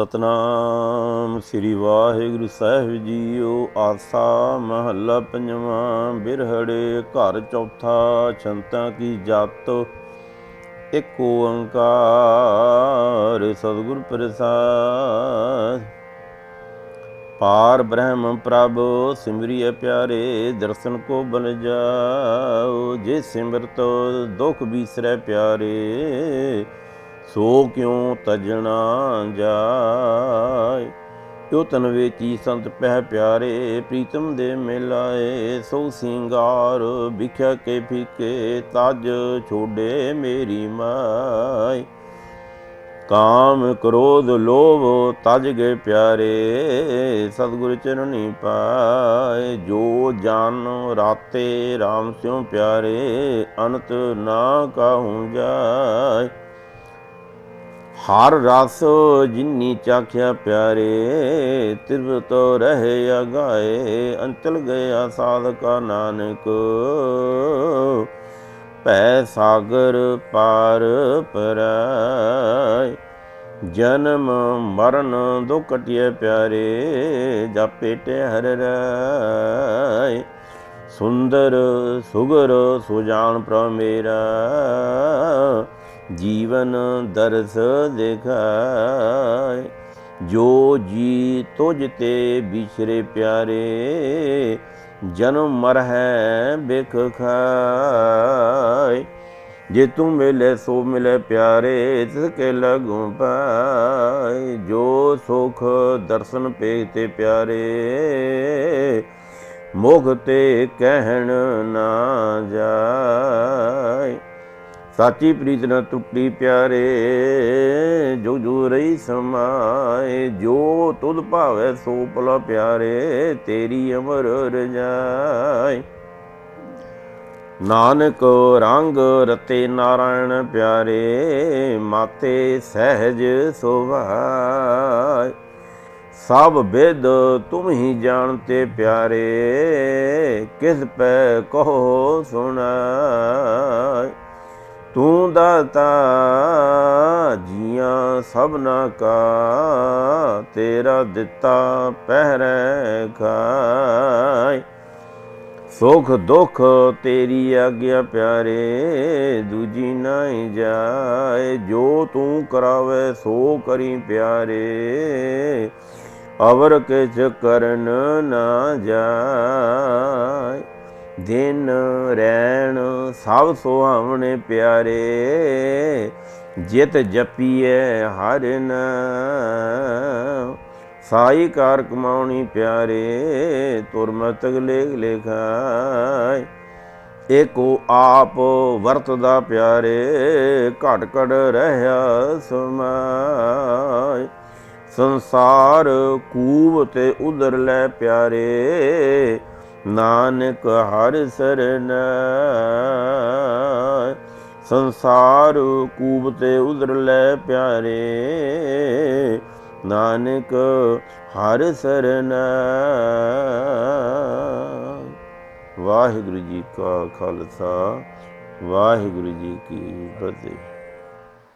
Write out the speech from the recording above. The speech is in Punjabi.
ਸਤਨਾਮ ਸ੍ਰੀ ਵਾਹਿਗੁਰੂ ਸਾਹਿਬ ਜੀਓ, ਆਸਾ ਮਹੱਲਾ ਪੰਜਵਾਂ, ਬਿਰਹੜੇ ਘਰ ਚੌਥਾ ਛੰਤਾਂ ਕੀ ਜਤ ਇੱਕ ਓੰਕਾਰ, ਸਤਿਗੁਰ ਪ੍ਰਸਾਦ। ਪਾਰ ਬ੍ਰਹਮ ਪ੍ਰਭ, ਸਿਮਰਿਐ ਪਿਆਰੇ, ਦਰਸ਼ਨ ਕੋ ਬਨ ਜਾਓ, ਜੇ ਸਿਮਰਤ ਦੁਖ ਬੀਸਰੈ ਪਿਆਰੇ। ਸੋ ਕਿਉ ਤਜਣਾ ਜਾਏ? ਜੋ ਤਨ ਵੇਚੀ ਸੰਤ ਪਹਿ ਪਿਆਰੇ, ਪ੍ਰੀਤਮ ਦੇ ਮਿਲਾਏ? ਸੋ ਸਿੰਗਾਰ ਵਿਖਿਆ ਕੇ ਫੀਕੇ, ਤਜ ਛੋੜੇ ਮੇਰੀ ਮਾਈ ਕਾਮ ਕ੍ਰੋਧ ਲੋਭ ਤਜ ਗਏ ਪਿਆਰੇ, ਸਤਿਗੁਰ ਚਰਣੀ ਪਾਏ। ਜੋ ਜਨ ਰਾਤੇ RAM ਸਿਉ ਪਿਆਰੇ, ਅਨੰਤ ਨਾ ਕਾਹੂ ਜਾਏ। ਹਰ ਰਸ ਜਿਨੀ ਚਾਖਿਆ ਪਿਆਰੇ ਤਿਰਵਤ ਰਹੇ ਅਗਾਏ, ਅੰਤਲ ਗਿਆ ਸਾਧਕਾ ਨਾਨਕ। ਭੈ ਸਾਗਰ ਪਾਰ ਪਰਾਇ ਜਨਮ ਮਰਨ ਦੁਖ ਕਟਿਐ ਪਿਆਰੇ, ਜਾਪੇ ਹਰ ਰਾਇ ਸੁੰਦਰ ਸੁਗਰ ਸੁਜਾਨ ਪ੍ਰਮੇਰਾ ਜੀਵਨ ਦਰਸ ਦਿਖਾਏ ਜੋ ਜੀ ਤੁਝ ਤੇ ਵਿਛਰੇ ਪਿਆਰੇ, ਜਨਮ ਮਰ ਹੈ ਬਿਖ ਖਾਏ। ਜੇ ਤੂੰ ਮਿਲੇ ਸੋ ਮਿਲੇ ਪਿਆਰੇ, ਤਿਸ ਕੇ ਲਗੂ ਪਾਏ। ਜੋ ਸੁਖ ਦਰਸ਼ਨ ਪੇ ਤੇ ਪਿਆਰੇ ਮੁਖ ਤੇ ਕਹਿਣ ਨਾ ਜਾਏ। ਸਾਚੀ ਪ੍ਰੀਤ ਨਾ ਟੁੱਟੀ ਪਿਆਰੇ, ਜੋ ਜੋ ਰਹੀ ਸਮਾਏ, ਜੋ ਤੁਧ ਭਾਵੇ ਸੋ ਭਲਾ ਪਿਆਰੇ, ਤੇਰੀ ਅਮਰ ਰਜਾਈ ਨਾਨਕ ਰੰਗ ਰਤੇ ਨਾਰਾਇਣ ਪਿਆਰੇ, ਮਾਤੇ ਸਹਿਜ ਸੁਭਾਇ ਸਭ ਵਿਦ ਤੁਮ ਹੀ ਜਾਣਤੇ ਪਿਆਰੇ, ਕਿਸ ਪੈ ਕਹੋ ਸੁਣਾਇ ਤੂੰ ਦਾਤਾ ਜੀਆਂ ਸਭਨਾ ਕਾ, ਤੇਰਾ ਦਿੱਤਾ ਪਹਿਰੈ ਖਾਇ। ਸੁਖ ਦੁਖ ਤੇਰੀ ਆਗਿਆ ਪਿਆਰੇ, ਦੂਜੀ ਨਹੀਂ ਜਾਏ, ਜੋ ਤੂੰ ਕਰਾਵੇ ਸੋ ਕਰੀ ਪਿਆਰੇ। ਅਵਰ ਕਿਛ ਕਰਨ ਨਾ ਜਾਏ। ਦਿਨ ਰਹਿਣ ਸਭ ਸੁਹਾਵਣੇ ਪਿਆਰੇ, ਜਿਤ ਜਪੀਏ ਹਰ ਨਾਮ ਸਾਈ ਕਾਰ ਕਮਾਉਣੀ ਪਿਆਰੇ ਤੁਰ ਮਤਕ ਲੇਖ ਲਿਖਾਈ ਏਕੋ ਆਪ ਵਰਤਦਾ ਪਿਆਰੇ, ਘਟ ਘਟ ਰਹਿਆ ਸਮਾਈ ਸੰਸਾਰ ਕੂਬ ਤੇ ਉਧਰ ਲੈ ਪਿਆਰੇ ਨਾਨਕ ਹਰ ਸਰਨਾ। ਸੰਸਾਰ ਕੂਬ ਤੇ ਉਦਰ ਲੈ ਪਿਆਰੇ। ਨਾਨਕ ਹਰ ਸਰਨਾ। ਵਾਹਿਗੁਰੂ ਜੀ ਕਾ ਖਾਲਸਾ, ਵਾਹਿਗੁਰੂ ਜੀ ਕੀ ਫਤਿਹ।